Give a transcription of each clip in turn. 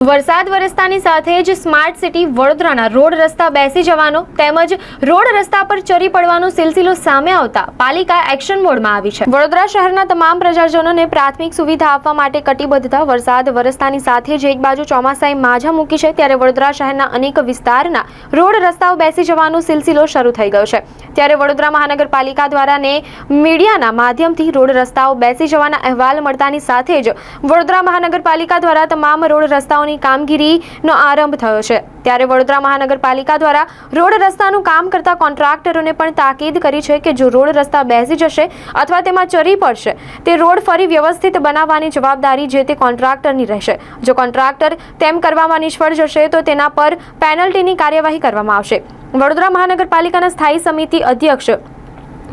વરસાદ વરસતાની સાથે જ સ્માર્ટ સિટી વડોદરાના રોડ રસ્તા બેસી જવાનો તેમજ રોડ રસ્તા પર ચરી પડવાનો સિલસિલો સામે આવતા પાલિકા એક્શન મોડમાં આવી છે. વડોદરા શહેરના તમામ પ્રજાજનોને પ્રાથમિક સુવિધા આપવા માટે કટિબદ્ધતા વરસાદ વરસતાની સાથે જ એક બાજુ ચોમાસાએ માઝા મૂકી છે, ત્યારે વડોદરા શહેરના અનેક વિસ્તારના રોડ રસ્તાઓ બેસી જવાનો સિલસિલો શરૂ થઈ ગયો છે. ત્યારે વડોદરા મહાનગરપાલિકા દ્વારા ને મીડિયાના માધ્યમથી રોડ રસ્તાઓ બેસી જવાના અહેવાલ મળતાની સાથે જ વડોદરા મહાનગરપાલિકા દ્વારા તમામ રોડ રસ્તાઓની કામગીરીનો આરંભ થયો છે. ત્યારે વડોદરા મહાનગરપાલિકા દ્વારા રોડ રસ્તાનું કામ કરતા કોન્ટ્રાક્ટરોને પણ તાકીદ કરી છે કે જો રોડ રસ્તા બેસી જશે અથવા તેમાં ચરી પડશે, તે રોડ ફરી વ્યવસ્થિત બનાવવાની જવાબદારી જે તે કોન્ટ્રાક્ટરની રહેશે. જો કોન્ટ્રાક્ટર તેમ કરવામાં નિષ્ફળ જશે, તો તેના પર પેનલ્ટીની કાર્યવાહી કરવામાં આવશે. વડોદરા મહાનગરપાલિકાના સ્થાયી સમિતિ અધ્યક્ષ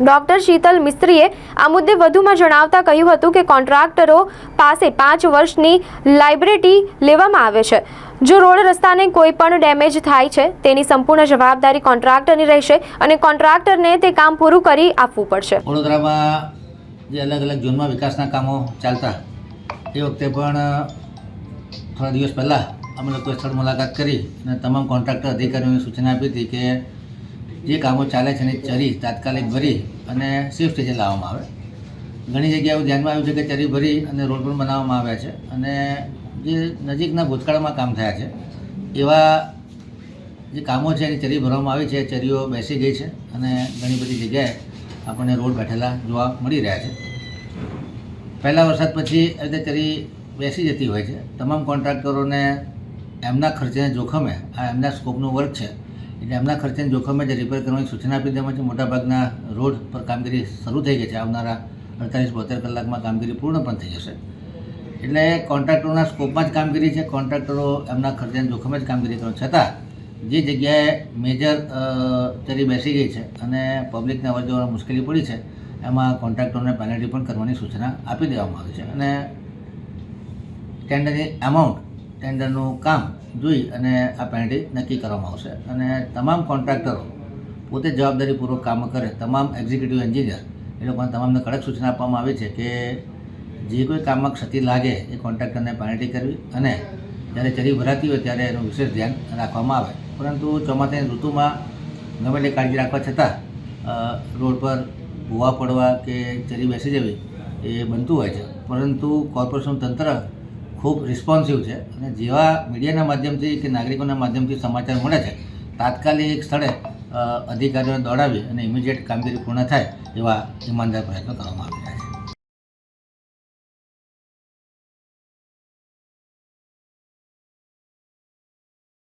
ડોક્ટર શીતલ મિસ્ત્રીએ આ મુદ્દે વધુમાં જણાવતા કહ્યું હતું કે કોન્ટ્રાક્ટરો પાસે પાંચ વર્ષની લાઇબ્રેટી લેવામાં આવે છે. જો રોડ રસ્તાને કોઈ પણ ડેમેજ થાય છે, તેની સંપૂર્ણ જવાબદારી કોન્ટ્રાક્ટરની રહેશે અને કોન્ટ્રાક્ટરને તે કામ પૂરું કરી આપવું પડશે. વડોદરામાં જે અલગ અલગ ઝોનમાં વિકાસના કામો ચાલતા, એ વખતે પણ થોડા દિવસ પહેલાં અમે લોકોએ સ્થળ મુલાકાત કરી અને તમામ કોન્ટ્રાક્ટર અધિકારીઓને સૂચના આપી હતી કે જે કામો ચાલે છે એની ચરી, તાત્કાલિક ભરી અને સેફ સ્ટેજે લાવવામાં આવે. ઘણી જગ્યાએ ધ્યાનમાં આવ્યું છે કે ચરી ભરી અને રોડ પણ બનાવવામાં આવ્યા છે અને જે નજીકના ભૂતકાળમાં કામ થયા છે, એવા જે કામો છે એની ચરી ભરવામાં આવી છે, ચરીઓ બેસી ગઈ છે અને ઘણી બધી જગ્યાએ આપણને રોડ બેઠેલા જોવા મળી રહ્યા છે. પહેલા વરસાદ પછી આવી રીતે ચરી બેસી જતી હોય છે. તમામ કોન્ટ્રાક્ટરોને એમના ખર્ચેને જોખમે આ એમના સ્કોપનું વર્ક છે. એટલે એમના ખર્ચેને જોખમે જે રિપેર કરવાની સૂચના આપી દેવામાં છે, મોટાભાગના રોડ પર કામગીરી શરૂ થઈ ગઈ છે. આવનારા અડતાલીસ, બોતેર કલાકમાં કામગીરી પૂર્ણ પણ થઈ જશે. એટલે કોન્ટ્રાક્ટરોના સ્કોપમાં જ કામગીરી છે. કોન્ટ્રાક્ટરો એમના ખર્ચેને જોખમે જ કામગીરી કરવા છતાં, જે જગ્યાએ મેજર ચરી બેસી ગઈ છે અને પબ્લિકને અવર જવરમાં મુશ્કેલી પડી છે, એમાં કોન્ટ્રાક્ટરોને પેનલ્ટી પણ કરવાની સૂચના આપી દેવામાં આવી છે. અને ટેન્ડરની અમાઉન્ટ ટેન્ડરનું કામ જોઈ અને આ પેનલ્ટી નક્કી કરવામાં આવશે. અને તમામ કોન્ટ્રાક્ટરો પોતે જવાબદારીપૂર્વક કામ કરે, તમામ એક્ઝિક્યુટિવ એન્જિનિયર એ લોકોને તમામને કડક સૂચના આપવામાં આવી છે કે જે કોઈ કામમાં ક્ષતિ લાગે એ કોન્ટ્રાક્ટરને પેનલ્ટી કરવી અને જ્યારે ચરી ભરાતી હોય ત્યારે એનું વિશેષ ધ્યાન રાખવામાં આવે. પરંતુ ચોમાસાની ઋતુમાં ગમે તે કાળજી રાખવા છતાં રોડ પર ભૂવા પડવા કે ચરી બેસી જવી એ બનતું હોય છે. પરંતુ કોર્પોરેશન તંત્ર ખૂબ રિસ્પોન્સિવ છે. અને જેવા મીડિયાના માધ્યમથી કે નાગરિકોના માધ્યમથી સમાચાર મળે છે, તાત્કાલિક સ્થળે અધિકારીઓને દોડાવી અને ઇમિડિયેટ કામગીરી પૂર્ણ થાય એવા ઈમાનદાર પ્રયત્નો કરવામાં આવે છે.